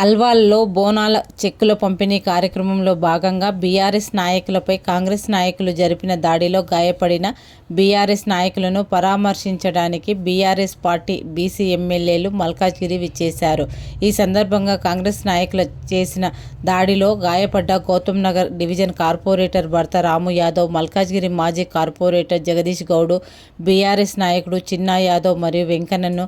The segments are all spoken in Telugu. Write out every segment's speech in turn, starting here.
అల్వాల్లో బోనాల చెక్కుల పంపిణీ కార్యక్రమంలో భాగంగా బీఆర్ఎస్ నాయకులపై కాంగ్రెస్ నాయకులు జరిపిన దాడిలో గాయపడిన బీఆర్ఎస్ నాయకులను పరామర్శించడానికి బీఆర్ఎస్ పార్టీ బీసీ ఎమ్మెల్యేలు మల్కాజ్గిరి విచ్చేశారు. ఈ సందర్భంగా కాంగ్రెస్ నాయకులు చేసిన దాడిలో గాయపడ్డ గౌతమ్ నగర్ డివిజన్ కార్పొరేటర్ భర్త రాము యాదవ్ మల్కాజ్గిరి మాజీ కార్పొరేటర్ జగదీష్ గౌడ్ బీఆర్ఎస్ నాయకుడు చిన్నా యాదవ్ మరియు వెంకన్నను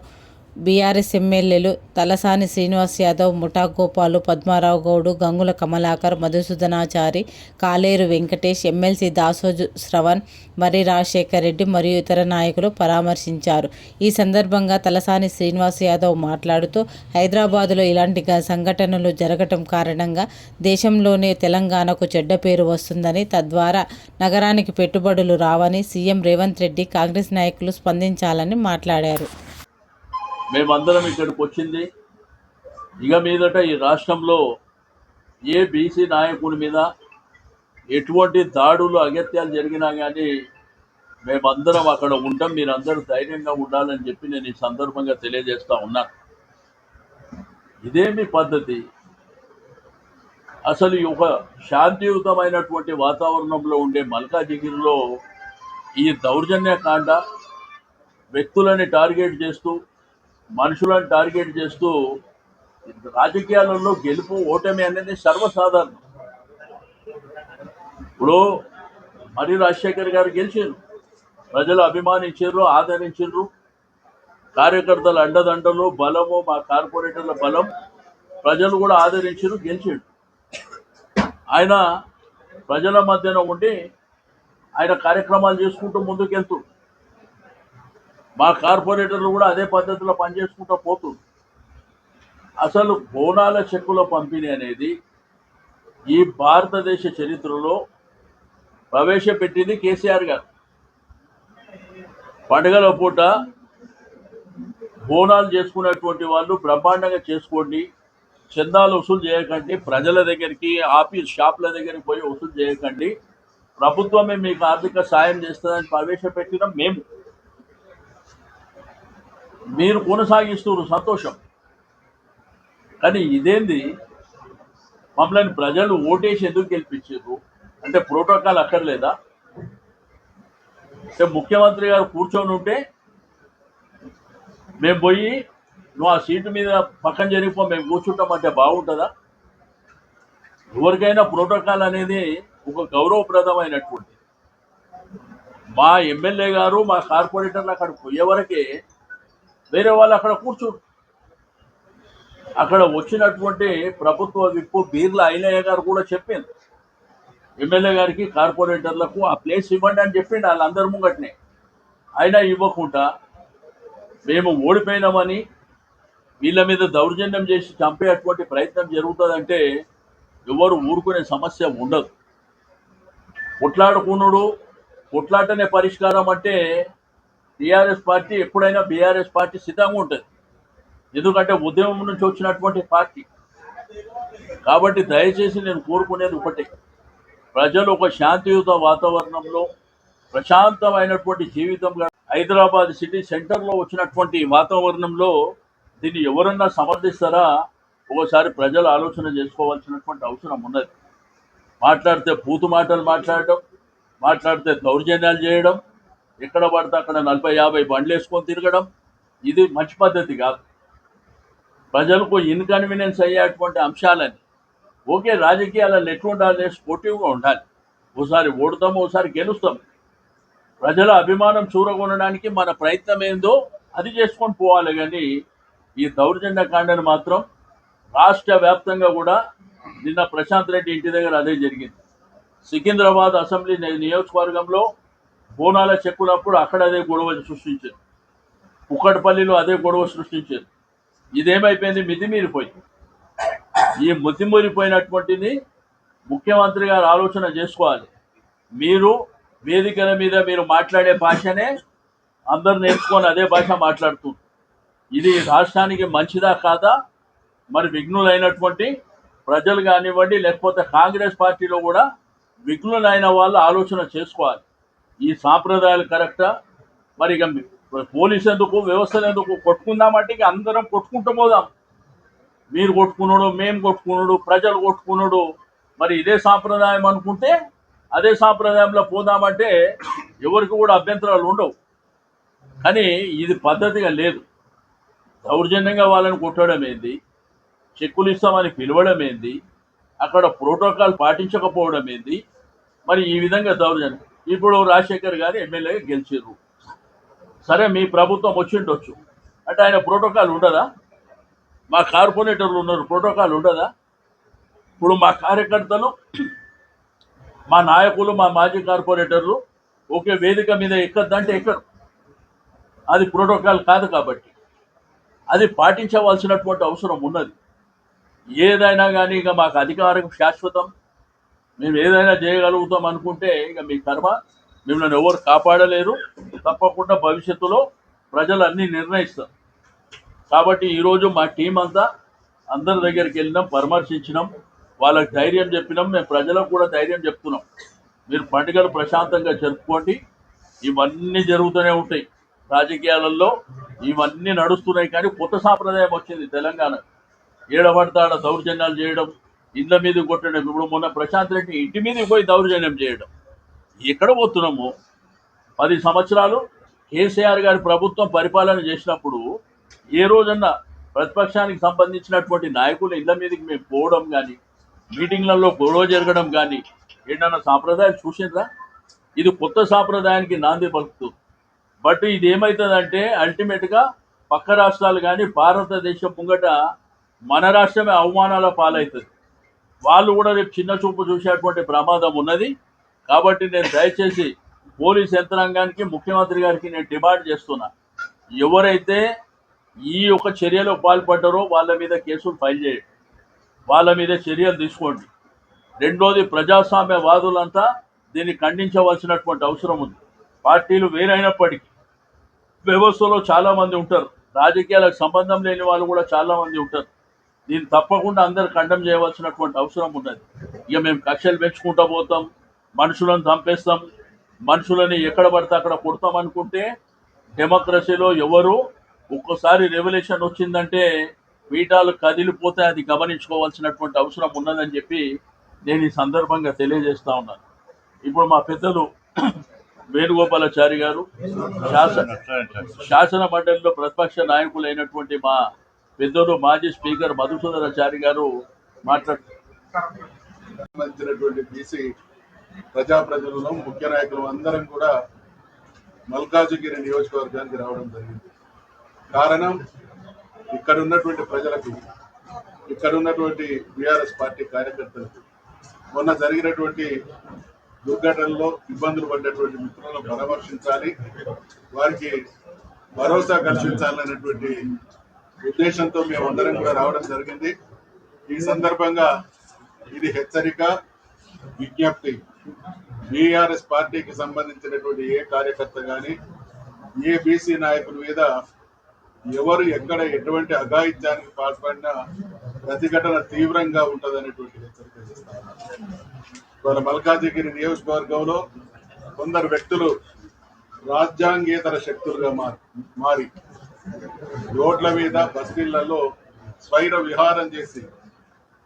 బీఆర్ఎస్ ఎమ్మెల్యేలు తలసాని శ్రీనివాస్ యాదవ్ ముఠా గోపాలు పద్మారావు గౌడు గంగుల కమలాకర్ మధుసూదనాచారి కాలేరు వెంకటేష్ ఎమ్మెల్సీ దాసోజు శ్రవణ్ మర్రి రాజశేఖర్ రెడ్డి మరియు ఇతర నాయకులు పరామర్శించారు. ఈ సందర్భంగా తలసాని శ్రీనివాస్ యాదవ్ మాట్లాడుతూ హైదరాబాదులో ఇలాంటి గ- సంఘటనలు జరగటం కారణంగా దేశంలోనే తెలంగాణకు చెడ్డ పేరు వస్తుందని తద్వారా నగరానికి పెట్టుబడులు రావని సీఎం రేవంత్ రెడ్డి కాంగ్రెస్ నాయకులు స్పందించాలని మాట్లాడారు. మేమందరం ఇక్కడికి వచ్చింది. ఇక మీదట ఈ రాష్ట్రంలో ఏ బీసీ నాయకుడి మీద ఎటువంటి దాడులు అగత్యాలు జరిగినా కానీ మేమందరం అక్కడ ఉంటాం. మీరందరూ ధైర్యంగా ఉండాలని చెప్పి నేను ఈ సందర్భంగా తెలియజేస్తా ఉన్నాను ఇదేమి పద్ధతి. అసలు ఈ ఒక శాంతియుతమైనటువంటి వాతావరణంలో ఉండే మల్కాజిగిరిలో ఈ దౌర్జన్య కాండ వ్యక్తులని టార్గెట్ చేస్తూ మనుషులను టార్గెట్ చేస్తూ రాజకీయాలలో గెలుపు ఓటమి అనేది సర్వసాధారణం. ఇప్పుడు మరి రాజశేఖర్ గారు గెలిచారు. ప్రజలు అభిమానించారు ఆదరించారు. కార్యకర్తల అండదండలు బలము మా కార్పొరేటర్ల బలం ప్రజలు కూడా ఆదరించారు గెలిచాడు ఆయన ప్రజల మధ్యన ఉండి ఆయన కార్యక్రమాలు చేసుకుంటూ ముందుకెళ్తూ మా కార్పొరేటర్లు కూడా అదే పద్ధతిలో పనిచేసుకుంటూ పోతుంది. అసలు బోనాల చెక్కుల పంపిణీ అనేది ఈ భారతదేశ చరిత్రలో ప్రవేశపెట్టింది కేసీఆర్ గారు. పండుగల పూట బోనాలు చేసుకున్నటువంటి వాళ్ళు బ్రహ్మాండంగా చేసుకోండి చందాలు వసూలు చేయకండి ప్రజల దగ్గరికి ఆఫీస్ షాపుల దగ్గరికి పోయి వసూలు చేయకండి. ప్రభుత్వమే మీకు ఆర్థిక సాయం చేస్తుందని ప్రవేశపెట్టిన మేము. మీరు కొనసాగిస్తున్న సంతోషం. కానీ ఇదేంది? మమ్మల్ని ప్రజలు ఓటేసి ఎందుకు గెలిపించారు? అంటే ప్రోటోకాల్ అక్కర్లేదా? అంటే ముఖ్యమంత్రి గారు కూర్చొని ఉంటే మేము పోయి నువ్వు ఆ సీటు మీద పక్కన జరిగిపో మేము కూర్చుంటామంటే బాగుంటుందా? ఎవరికైనా ప్రోటోకాల్ అనేది ఒక గౌరవప్రదమైనటువంటి. మా ఎమ్మెల్యే గారు మా కార్పొరేటర్లు అక్కడ పోయే వరకే వేరే వాళ్ళు అక్కడ కూర్చోరు. అక్కడ వచ్చినటువంటి ప్రభుత్వ విప్పు బీర్ల అయినయ్య గారు కూడా చెప్పింది. ఎమ్మెల్యే గారికి కార్పొరేటర్లకు ఆ ప్లేస్ ఇవ్వండి అని చెప్పిండు వాళ్ళందరి ముంగట్నే. అయినా ఇవ్వకుండా మేము ఓడిపోయినామని వీళ్ళ మీద దౌర్జన్యం చేసి చంపేటువంటి ప్రయత్నం జరుగుతుందంటే ఎవరు ఊరుకునే సమస్య ఉండదు. కొట్లాడుకునుడు కొట్లాటనే పరిష్కారం అంటే టీఆర్ఎస్ పార్టీ ఎప్పుడైనా బీఆర్ఎస్ పార్టీ సిద్ధంగా ఉంటుంది. ఎందుకంటే ఉద్యమం నుంచి వచ్చినటువంటి పార్టీ. కాబట్టి దయచేసి నేను కోరుకునేది ఒకటే. ప్రజలు ఒక శాంతియుత వాతావరణంలో ప్రశాంతమైనటువంటి జీవితంగా హైదరాబాద్ సిటీ సెంటర్లో వచ్చినటువంటి వాతావరణంలో దీన్ని ఎవరన్నా సమర్థిస్తారా? ఒకసారి ప్రజలు ఆలోచన చేసుకోవాల్సినటువంటి అవసరం ఉన్నది. మాట్లాడితే పూతు మాటలు మాట్లాడడం మాట్లాడితే దౌర్జన్యాలు చేయడం ఎక్కడ పడితే అక్కడ నలభై యాభై బండ్లు వేసుకొని తిరగడం ఇది మంచి పద్ధతి కాదు. ప్రజలకు ఇన్కన్వీనియన్స్ అయ్యేటువంటి అంశాలని ఓకే రాజకీయాలలో ఎట్లా స్పోర్టివ్గా ఉండాలి. ఓసారి ఓడతాం ఓసారి గెలుస్తాం ప్రజల అభిమానం చూరగొనడానికి మన ప్రయత్నం ఏందో అది చేసుకొని పోవాలి కానీ ఈ దౌర్జన్య కాండని మాత్రం రాష్ట్ర వ్యాప్తంగా కూడా నిన్న ప్రశాంత్ రెడ్డి ఇంటి దగ్గర అదే జరిగింది. సికింద్రాబాద్ అసెంబ్లీ నియోజకవర్గంలో బోనాల చెక్కునప్పుడు అక్కడ అదే గొడవ సృష్టించారు కుక్కడపల్లిలో అదే గొడవ సృష్టించారు ఇదేమైపోయింది? మితిమీరిపోయింది. ఈ మితిమీరిపోయినటువంటిది ముఖ్యమంత్రి గారు ఆలోచన చేసుకోవాలి. మీరు వేదికల మీద మీరు మాట్లాడే భాషనే అందరు నేర్చుకొని అదే భాష మాట్లాడుతుంది ఇది రాష్ట్రానికి మంచిదా కాదా? మరి విఘ్నులైనటువంటి ప్రజలు కానివ్వండి లేకపోతే కాంగ్రెస్ పార్టీలో కూడా విఘ్నులైన వాళ్ళు ఆలోచన చేసుకోవాలి. ఈ సాంప్రదాయాలు కరెక్టా? మరి ఇక పోలీసు ఎందుకు వ్యవస్థలు ఎందుకు కొట్టుకుందామంటే ఇక అందరం కొట్టుకుంటూ పోదాం. మీరు కొట్టుకున్నాడు మేము కొట్టుకున్నాడు ప్రజలు కొట్టుకున్నాడు. మరి ఇదే సాంప్రదాయం అనుకుంటే అదే సాంప్రదాయంలో పోదామంటే ఎవరికి కూడా అభ్యంతరాలు ఉండవు. కానీ ఇది పద్ధతిగా లేదు. దౌర్జన్యంగా వాళ్ళని కొట్టడం ఏంది? చెక్కులు ఇస్తామని పిలవడం ఏంది? అక్కడ ప్రోటోకాల్ పాటించకపోవడం ఏంది? మరి ఈ విధంగా దౌర్జన్యం. ఇప్పుడు రాజశేఖర్ గారు ఎమ్మెల్యేగా గెలిచారు సరే మీ ప్రభుత్వం వచ్చిండొచ్చు. అంటే ఆయన ప్రోటోకాల్ ఉండదా? మా కార్పొరేటర్లు ఉన్నారు ప్రోటోకాల్ ఉండదా? ఇప్పుడు మా కార్యకర్తలు మా నాయకులు మా మాజీ కార్పొరేటర్లు ఒకే వేదిక మీద ఎక్కద్దంటే ఎక్కరు. అది ప్రోటోకాల్ కాదు కాబట్టి. అది పాటించవలసినటువంటి అవసరం ఉన్నది. ఏదైనా కానీ ఇక మాకు అధికారం శాశ్వతం. మేము ఏదైనా చేయగలుగుతాం అనుకుంటే ఇక మీ కర్మ మిమ్మల్ని ఎవరు కాపాడలేరు. తప్పకుండా భవిష్యత్తులో ప్రజలు అన్నీ నిర్ణయిస్తారు కాబట్టి ఈరోజు మా టీం అంతా అందరి దగ్గరికి వెళ్ళినాం పరామర్శించినాం. వాళ్ళకి ధైర్యం చెప్పినాం. మేము ప్రజలకు కూడా ధైర్యం చెప్తున్నాం. మీరు పండుగలు ప్రశాంతంగా జరుపుకోండి. ఇవన్నీ జరుగుతూనే ఉంటాయి. రాజకీయాలలో ఇవన్నీ నడుస్తున్నాయి కానీ కొత్త సాంప్రదాయం వచ్చింది తెలంగాణ. ఏడబడతాడ దౌర్జన్యాలు చేయడం ఇళ్ళ మీద కొట్టడం ఇప్పుడు మొన్న ప్రశాంత్ రెడ్డి ఇంటి మీదకి పోయి దౌర్జన్యం చేయడం. ఎక్కడ పోతున్నాము? పది సంవత్సరాలు కేసీఆర్ గారి ప్రభుత్వం పరిపాలన చేసినప్పుడు ఏ రోజన్నా ప్రతిపక్షానికి సంబంధించినటువంటి నాయకులు ఇళ్ళ మీదకి మేము పోవడం కానీ మీటింగ్లలో గొడవ జరగడం కానీ ఏంటన్నా సాంప్రదాయాలు చూసిండ్రా? ఇది కొత్త సాంప్రదాయానికి నాంది పలుకుతుంది బట్ ఇది ఏమవుతుందంటే అల్టిమేట్గా పక్క రాష్ట్రాలు కానీ భారతదేశం ముంగట మన రాష్ట్రమే అవమానాల పాలవుతుంది వాళ్ళు కూడా రేపు చిన్న చూపు చూసేటువంటి ప్రమాదం ఉన్నది. కాబట్టి నేను దయచేసి పోలీస్ యంత్రాంగానికి ముఖ్యమంత్రి గారికి నేను డిమాండ్ చేస్తున్నా. ఎవరైతే ఈ యొక్క చర్యలో పాల్పడ్డారో వాళ్ళ మీద కేసులు ఫైల్ చేయండి. వాళ్ళ మీద చర్యలు తీసుకోండి. రెండోది ప్రజాస్వామ్యవాదులంతా దీన్ని ఖండించవలసినటువంటి అవసరం ఉంది. పార్టీలు వేరైనప్పటికీ వ్యవస్థలో చాలామంది ఉంటారు. రాజకీయాలకు సంబంధం లేని వాళ్ళు కూడా చాలా మంది ఉంటారు. దీన్ని తప్పకుండా అందరు ఖండం చేయవలసినటువంటి అవసరం ఉన్నది. ఇక మేము కక్షలు పెంచుకుంటూ పోతాం మనుషులను చంపేస్తాం మనుషులని ఎక్కడ పడితే అక్కడ కొడతాం అనుకుంటే డెమోక్రసీలో ఎవరు ఒక్కసారి రెవల్యూషన్ వచ్చిందంటే పీఠాలు కదిలిపోతే అది గమనించుకోవాల్సినటువంటి అవసరం ఉన్నదని చెప్పి నేను ఈ సందర్భంగా తెలియజేస్తా ఉన్నాను. ఇప్పుడు మా పెద్దలు వేణుగోపాలాచారి గారు శాసన శాసన మండలిలో ప్రతిపక్ష నాయకులైనటువంటి మా పెద్దలు మాజీ స్పీకర్ మధుసూదనాచారి గారు మాట్లాడుతున్నటువంటి బీసీ ప్రజాప్రతినిధులు ముఖ్య నాయకులు అందరం కూడా మల్కాజుగిరి నియోజకవర్గానికి రావడం జరిగింది. కారణం ఇక్కడ ఉన్నటువంటి ప్రజలకు ఇక్కడ ఉన్నటువంటి బీఆర్ఎస్ పార్టీ కార్యకర్తలకు మొన్న జరిగినటువంటి దుర్ఘటనలో ఇబ్బందులు పడ్డటువంటి మిత్రులను పరామర్శించాలి వారికి భరోసా కల్పించాలనేటువంటి ఉద్దేశంతో మేమందరం కూడా రావడం జరిగింది. ఈ సందర్భంగా ఇది హెచ్చరిక విజ్ఞప్తి. బీఆర్ఎస్ పార్టీకి సంబంధించినటువంటి ఏ కార్యకర్త కానీ ఏ బీసీ నాయకుల మీద ఎవరు ఎక్కడ ఎటువంటి అఘాయిత్యానికి పాల్పడినా ప్రతిఘటన తీవ్రంగా ఉంటుందనేటువంటి హెచ్చరిక చేస్తారు ఇవాళ మల్కాజిగిరి నియోజకవర్గంలో కొందరు వ్యక్తులు రాజ్యాంగేతర శక్తులుగా మారి మారి రోడ్ల మీద బస్తీళ్ళలో స్వైర విహారం చేసి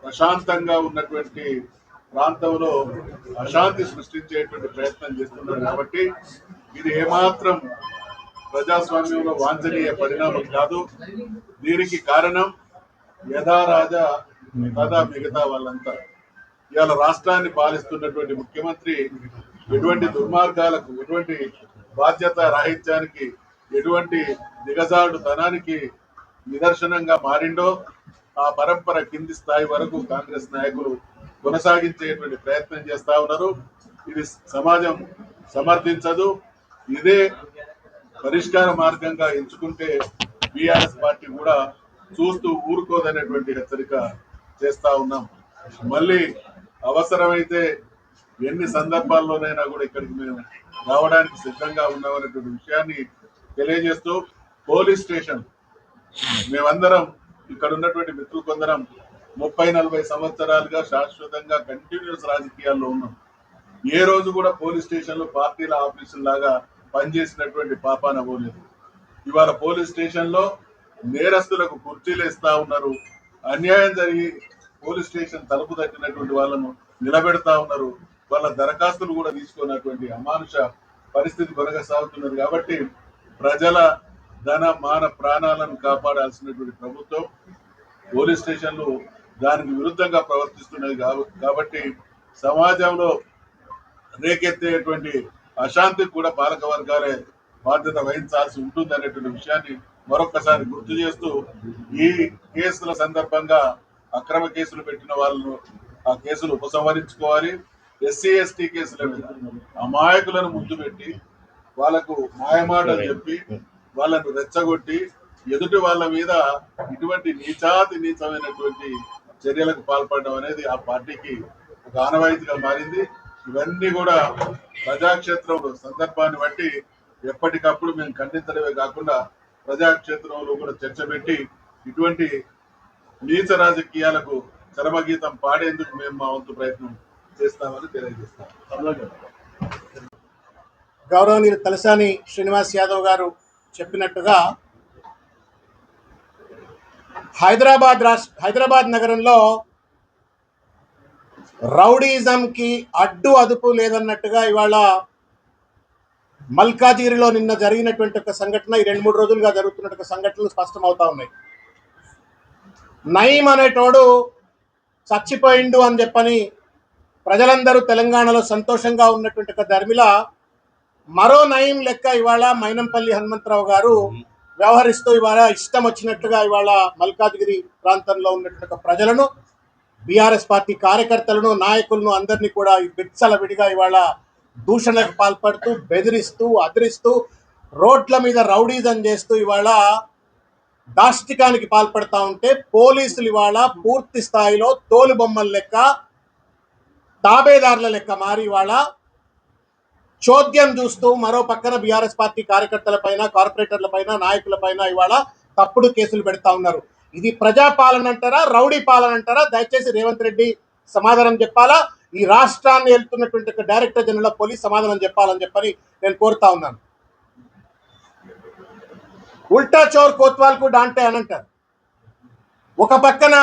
ప్రశాంతంగా ఉన్నటువంటి ప్రాంతంలో అశాంతి సృష్టించేటువంటి ప్రయత్నం చేస్తున్నారు కాబట్టి ఇది ఏమాత్రం ప్రజాస్వామ్యంలో వాంఛనీయ పరిణామం కాదు. దీనికి కారణం యథారాజా కదా మిగతా వాళ్ళంతా. ఇవాళ రాష్ట్రాన్ని పాలిస్తున్నటువంటి ముఖ్యమంత్రి ఎటువంటి దుర్మార్గాలకు ఎటువంటి బాధ్యత రాహిత్యానికి ఎటువంటి దిగజాడు తనానికి నిదర్శనంగా మారిండో ఆ పరంపర కింది స్థాయి వరకు కాంగ్రెస్ నాయకులు కొనసాగించేటువంటి ప్రయత్నం చేస్తా ఉన్నారు. ఇది సమాజం సమర్థించదు. ఇదే పరిష్కార మార్గంగా ఎంచుకుంటే బీఆర్ఎస్ పార్టీ కూడా చూస్తూ ఊరుకోదనేటువంటి హెచ్చరిక చేస్తా ఉన్నాం. మళ్ళీ అవసరమైతే ఎన్ని సందర్భాల్లోనైనా కూడా ఇక్కడికి మేము రావడానికి సిద్ధంగా ఉన్నామనేటువంటి విషయాన్ని తెలియజేస్తూ పోలీస్ స్టేషన్ మేమందరం ఇక్కడ ఉన్నటువంటి మిత్రులు కొందరం ముప్పై నలభై సంవత్సరాలుగా శాశ్వతంగా కంటిన్యూస్ రాజకీయాల్లో ఉన్నాం. ఏ రోజు కూడా పోలీస్ స్టేషన్లో పార్టీల ఆఫీసులాగా పనిచేసినటువంటి పాపాన పోలేదు ఇవాళ పోలీస్ స్టేషన్లో నేరస్తులకు కుర్చీలు ఇస్తా ఉన్నారు. అన్యాయం జరిగి పోలీస్ స్టేషన్ తలుపు తట్టినటువంటి వాళ్ళను నిలబెడతా ఉన్నారు. వాళ్ళ దరఖాస్తులు కూడా తీసుకున్నటువంటి అమానుష పరిస్థితి కొనసాగుతున్నది కాబట్టి ప్రజల ధన మాన ప్రాణాలను కాపాడాల్సినటువంటి ప్రభుత్వం పోలీస్ స్టేషన్లు దానికి విరుద్ధంగా ప్రవర్తిస్తున్నది కాబట్టి సమాజంలో రేకెత్తేటువంటి అశాంతికి కూడా పాలక వర్గాలే బాధ్యత వహించాల్సి ఉంటుంది అనేటువంటి విషయాన్ని మరొకసారి గుర్తు చేస్తూ ఈ కేసుల సందర్భంగా అక్రమ కేసులు పెట్టిన వాళ్ళను ఆ కేసులు ఉపసంహరించుకోవాలి. ఎస్సీ ఎస్టీ కేసుల మీద అమాయకులను ముందు పెట్టి వాళ్ళకు మాయమాటలు చెప్పి వాళ్ళను రెచ్చగొట్టి ఎదుటి వాళ్ళ మీద ఇటువంటి నీచాతి నీచమైనటువంటి చర్యలకు పాల్పడడం అనేది ఆ పార్టీకి ఒక ఆనవాయితీగా మారింది. ఇవన్నీ కూడా ప్రజాక్షేత్రంలో సందర్భాన్ని బట్టి ఎప్పటికప్పుడు మేము ఖండించడమే కాకుండా ప్రజాక్షేత్రంలో కూడా చర్చ పెట్టి ఇటువంటి నీచ రాజకీయాలకు చరమగీతం పాడేందుకు మేము మా వంతు ప్రయత్నం చేస్తామని తెలియజేస్తాం. గౌరవనీయులు తలసాని శ్రీనివాస్ యాదవ్ గారు చెప్పినట్టుగా హైదరాబాద్ రాష్ట్ర హైదరాబాద్ నగరంలో రౌడీజంకి అడ్డు అదుపు లేదన్నట్టుగా ఇవాళ మల్కాజీరిలో నిన్న జరిగినటువంటి ఒక సంఘటన ఈ రెండు మూడు రోజులుగా జరుగుతున్న ఒక సంఘటనలు స్పష్టమవుతా ఉన్నాయి. నయీం అనేటోడు చచ్చిపోయిండు అని చెప్పని ప్రజలందరూ తెలంగాణలో సంతోషంగా ఉన్నటువంటి ఒక ధర్మిలా మరో నయం లెక్క ఇవాళ మైనంపల్లి హనుమంతరావు గారు వ్యవహరిస్తూ ఇవాళ ఇష్టం వచ్చినట్టుగా ఇవాళ మల్కాజ్గిరి ప్రాంతంలో ఉన్నటువంటి ప్రజలను బీఆర్ఎస్ పార్టీ కార్యకర్తలను నాయకులను అందరినీ కూడా ఈ బిచ్చల విడిగా ఇవాళ దూషణకు పాల్పడుతూ బెదిరిస్తూ అదిరిస్తూ రోడ్ల మీద రౌడీజం చేస్తూ ఇవాళ దాష్టికానికి పాల్పడతా ఉంటే పోలీసులు ఇవాళ పూర్తి స్థాయిలో తోలు బొమ్మల లెక్క తాబేదారుల లెక్క మారి ఇవాళ చోద్యం చూస్తూ మరో పక్కన బీఆర్ఎస్ పార్టీ కార్యకర్తల పైన కార్పొరేటర్ల పైన నాయకుల పైన ఇవాళ తప్పుడు కేసులు పెడతా ఉన్నారు. ఇది ప్రజాపాలన అంటారా రౌడీ పాలన అంటారా? దయచేసి రేవంత్ రెడ్డి సమాధానం చెప్పాలా? ఈ రాష్ట్రాన్ని వెళ్తున్నటువంటి డైరెక్టర్ జనరల్ ఆఫ్ పోలీస్ సమాధానం చెప్పాలని చెప్పని నేను కోరుతా ఉన్నాను. ఉల్టా చోర్ కోత్వాల్కు డాంటే అని అంటారు. ఒక పక్కన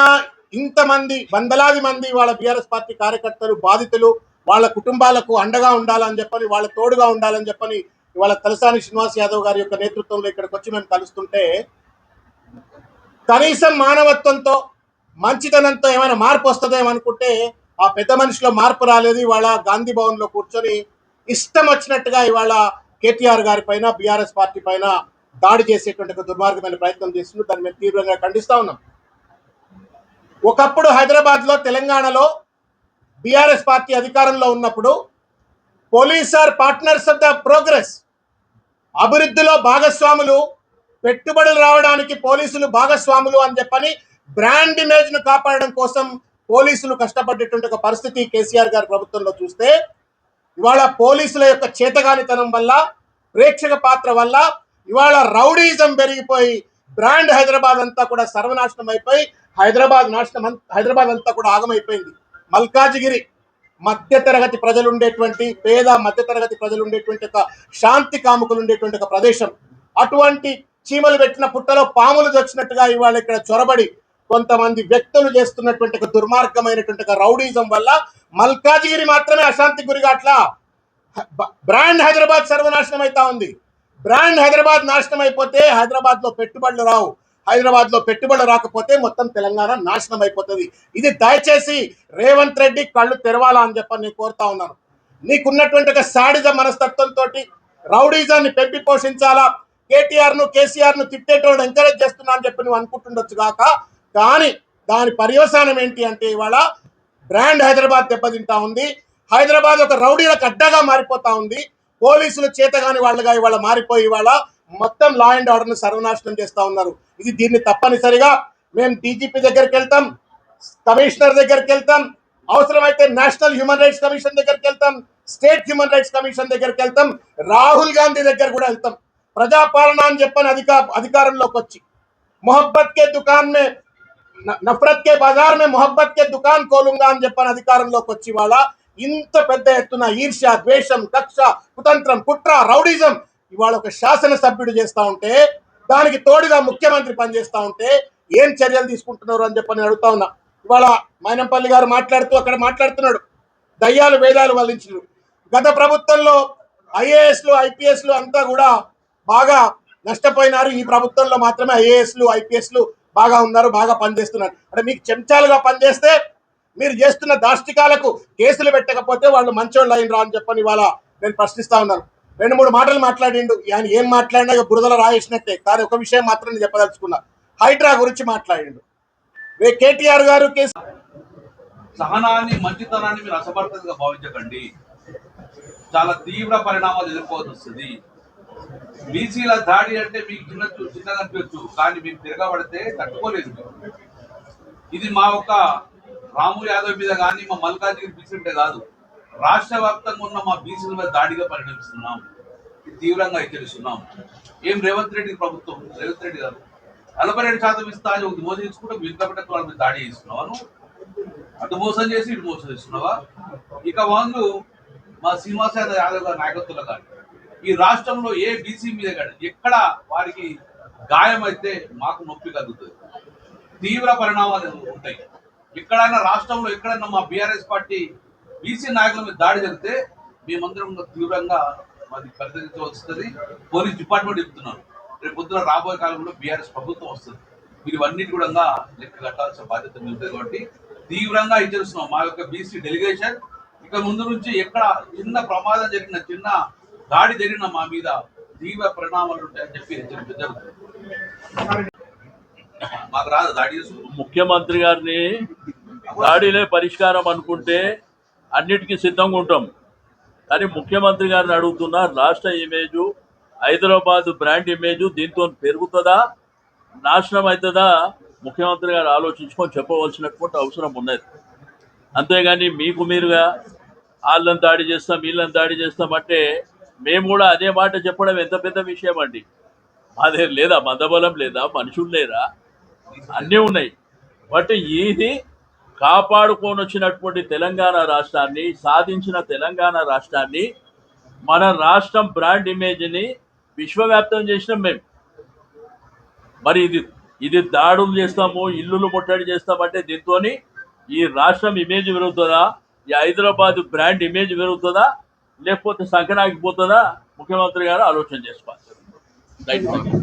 ఇంతమంది వందలాది మంది వాళ్ళ బీఆర్ఎస్ పార్టీ కార్యకర్తలు బాధితులు వాళ్ళ కుటుంబాలకు అండగా ఉండాలని చెప్పని వాళ్ళ తోడుగా ఉండాలని చెప్పని ఇవాళ తలసాని శ్రీనివాస్ యాదవ్ గారి యొక్క నేతృత్వంలో ఇక్కడికి వచ్చి మేము కలుస్తుంటే కనీసం మానవత్వంతో మంచితనంతో ఏమైనా మార్పు వస్తుందేమో అనుకుంటే ఆ పెద్ద మనిషిలో మార్పు రాలేదు. ఇవాళ గాంధీ భవన్లో కూర్చొని ఇష్టం వచ్చినట్టుగా ఇవాళ కేటీఆర్ గారి పైన బీఆర్ఎస్ పార్టీ పైన దాడి చేసేటువంటి ఒక దుర్మార్గమైన ప్రయత్నం చేస్తున్నారు. దాన్ని మేము తీవ్రంగా ఖండిస్తా ఉన్నాం. ఒకప్పుడు హైదరాబాద్లో తెలంగాణలో బీఆర్ఎస్ పార్టీ అధికారంలో ఉన్నప్పుడు police are partners of the progress. అభివృద్ధిలో భాగస్వాములు పెట్టుబడులు రావడానికి పోలీసులు భాగస్వాములు అని చెప్పని బ్రాండ్ ఇమేజ్ను కాపాడడం కోసం పోలీసులు కష్టపడేటువంటి ఒక పరిస్థితి కేసీఆర్ గారి ప్రభుత్వంలో చూస్తే ఇవాళ పోలీసుల యొక్క చేతగానితనం వల్ల ప్రేక్షక పాత్ర వల్ల ఇవాళ రౌడీజం పెరిగిపోయి బ్రాండ్ హైదరాబాద్ అంతా కూడా సర్వనాశనం అయిపోయి హైదరాబాద్ నాశనం హైదరాబాద్ అంతా కూడా ఆగమైపోయింది. మల్కాజిగిరి మధ్యతరగతి ప్రజలు ఉండేటువంటి పేద మధ్యతరగతి ప్రజలు ఉండేటువంటి ఒక శాంతి కాముకులు ఉండేటువంటి ఒక ప్రదేశం. అటువంటి చీమలు పెట్టిన పుట్టలో పాములు వచ్చినట్టుగా ఇవాళ ఇక్కడ చొరబడి కొంతమంది వ్యక్తులు చేస్తున్నటువంటి ఒక దుర్మార్గమైనటువంటి ఒక రౌడీజం వల్ల మల్కాజిగిరి మాత్రమే అశాంతి గురిగాట్లా బ్రాండ్ హైదరాబాద్ సర్వనాశనం అవుతా ఉంది. బ్రాండ్ హైదరాబాద్ నాశనం అయిపోతే హైదరాబాద్లో పెట్టుబడులు రావు. హైదరాబాద్లో పెట్టుబడులు రాకపోతే మొత్తం తెలంగాణ నాశనం అయిపోతుంది. ఇది దయచేసి రేవంత్ రెడ్డి కళ్ళు తెరవాలా అని చెప్పని నేను కోరుతా ఉన్నాను. నీకున్నటువంటి ఒక సాడిజ మనస్తత్వంతో రౌడీజాన్ని పెంపి పోషించాలా కేటీఆర్ను కేసీఆర్ను తిట్టేటోడు ఎంకరేజ్ చేస్తున్నా అని చెప్పి నువ్వు అనుకుంటుండొచ్చు కాక కానీ దాని పర్యవసానం ఏంటి అంటే ఇవాళ బ్రాండ్ హైదరాబాద్ దెబ్బతింటా ఉంది. హైదరాబాద్ ఒక రౌడీలకు అడ్డగా మారిపోతా ఉంది. పోలీసులు చేతగాని వాళ్ళుగా ఇవాళ మారిపోయి ఇవాళ మొత్తం లా అండ్ ఆర్డర్ను సర్వనాశనం చేస్తా ఉన్నారు. ఇది దీన్ని తప్పనిసరిగా మేము డీజీపీ దగ్గరికి వెళ్తాం కమిషనర్ దగ్గరికి వెళ్తాం అవసరమైతే నేషనల్ హ్యూమన్ రైట్స్ కమిషన్ దగ్గరికి వెళ్తాం స్టేట్ హ్యూమన్ రైట్స్ కమిషన్ దగ్గరికి వెళ్తాం రాహుల్ గాంధీ దగ్గర కూడా వెళ్తాం. ప్రజాపాలన అని చెప్పని అధిక అధికారంలోకి వచ్చి. మొహబ్బత్ కే దుకాన్ మే నఫరత్ కే బజార్ మే మొహబ్బత్ కే దుకాన్ కోలుంగా అని చెప్పని అధికారంలోకి వచ్చి వాళ్ళ ఇంత పెద్ద ఎత్తున ఈర్ష్య ద్వేషం కక్ష కుతంత్రం కుట్ర రౌడిజం ఇవాళ ఒక శాసనసభ్యుడు చేస్తా ఉంటే దానికి తోడుగా ముఖ్యమంత్రి పనిచేస్తూ ఉంటే ఏం చర్యలు తీసుకుంటున్నారు అని చెప్పని అడుగుతా ఉన్నా. ఇవాళ మైనంపల్లి గారు మాట్లాడుతూ అక్కడ మాట్లాడుతున్నాడు. దయ్యాలు వేదాలు వల్లించారు గత ప్రభుత్వంలో ఐఏఎస్లు ఐపీఎస్లు అంతా కూడా బాగా నష్టపోయినారు. ఈ ప్రభుత్వంలో మాత్రమే ఐఏఎస్లు ఐపీఎస్లు బాగా ఉన్నారు బాగా పనిచేస్తున్నారు. అంటే మీకు చెంచాలుగా పనిచేస్తే మీరు చేస్తున్న దాష్టికాలకు కేసులు పెట్టకపోతే వాళ్ళు మంచోళ్ళు అయినరా అని చెప్పని ఇవాళ నేను ప్రశ్నిస్తా ఉన్నాను. రెండు మూడు మాటలు మాట్లాడిండు. ఆయన ఏం మాట్లాడినా ఇక బురదల రాయేసినట్టే. కానీ ఒక విషయం మాత్రం నేను చెప్పదలుచుకున్నా. హైడ్రా గురించి మాట్లాడిండు. కేటీఆర్ గారు కేసు సహనాన్ని మంచితనాన్ని మీరు అసమర్థంగా భావించకండి. చాలా తీవ్ర పరిణామాలు ఎదుర్కోవాల్సి వస్తుంది. బీసీల దాడి అంటే మీకు చిన్న చిన్నదనిపించచ్చు కానీ మీకు తిరగబడితే తట్టుకోలేదు ఇది మా ఒక రాము యాదవ్ మీద కానీ మా మల్కాజిగిరి బీసీ కాదు. రాష్ట్ర వ్యాప్తంగా ఉన్న మా బీసీల మీద దాడిగా పరిణమిస్తున్నాం. తీవ్రంగా హెచ్చరిస్తున్నాం ఏం రేవంత్ రెడ్డి ప్రభుత్వం? రేవంత్ రెడ్డి గారు నలభై రెండు శాతం ఇస్తా అని ఒకటి మోసం మిగతా బిడ్డ వాళ్ళ మీద దాడి చేస్తున్నావాను అటు మోసం చేసి ఇటు మోసం చేస్తున్నావా? ఇక వాళ్ళు మా శ్రీనివాస యాదవ్ గారి నాయకత్వంలో కానీ ఈ రాష్ట్రంలో ఏ బీసీ మీద కానీ ఎక్కడ వారికి గాయం అయితే మాకు నొప్పి కలుగుతుంది. తీవ్ర పరిణామాలు ఉంటాయి. ఎక్కడైనా రాష్ట్రంలో ఎక్కడైనా మా బీఆర్ఎస్ పార్టీ బీసీ నాయకుల మీద దాడి జరిగితే మేమందరం తీవ్రంగా మాది పరిగణించవలసింది పోలీస్ డిపార్ట్మెంట్ చెప్తున్నారు. రేపు పొద్దున రాబోయే కాలంలో బీఆర్ఎస్ ప్రభుత్వం వస్తుంది. మీరు ఇవన్నిటి కూడా లెక్క కట్టాల్సిన బాధ్యత ఉంటుంది కాబట్టి తీవ్రంగా హెచ్చరిస్తున్నాం. మా యొక్క బీసీ డెలిగేషన్ ఇక ముందు నుంచి ఎక్కడ చిన్న ప్రమాదం జరిగిన చిన్న దాడి జరిగిన మా మీద తీవ్ర పరిణామాలు ఉంటాయని చెప్పి హెచ్చరించడం మాకు రాదు దాడి ముఖ్యమంత్రి గారిని దాడిలే పరిష్కారం అనుకుంటే అన్నిటికీ సిద్ధంగా ఉంటాం. కానీ ముఖ్యమంత్రి గారిని అడుగుతున్నా రాష్ట్ర ఇమేజు హైదరాబాద్ బ్రాండ్ ఇమేజ్ దీంతో పెరుగుతుందా? నాశనం అవుతుందా? ముఖ్యమంత్రి గారు ఆలోచించుకొని చెప్పవలసినటువంటి అవసరం ఉన్నది. అంతేగాని మీకు మీరుగా వాళ్ళని దాడి చేస్తాం వీళ్ళని దాడి చేస్తాం అంటే మేము కూడా అదే మాట చెప్పడం ఎంత పెద్ద విషయం అండి. మా దగ్గర లేదా? మందబలం లేదా? మనుషులు లేరా? అన్నీ ఉన్నాయి. బట్ ఇది కాపాడుకొని వచ్చినటువంటి తెలంగాణ రాష్ట్రాన్ని సాధించిన తెలంగాణ రాష్ట్రాన్ని మన రాష్ట్రం బ్రాండ్ ఇమేజ్ని విశ్వవ్యాప్తం చేసినాం మేము మరి ఇది ఇది దాడులు చేస్తాము ఇల్లులు ముట్టడి చేస్తామంటే దీంతో ఈ రాష్ట్రం ఇమేజ్ పెరుగుతుందా ఈ హైదరాబాద్ బ్రాండ్ ఇమేజ్ పెరుగుతుందా లేకపోతే సంకనాగిపోతుందా ముఖ్యమంత్రి గారు ఆలోచన చేసుకోవాలి.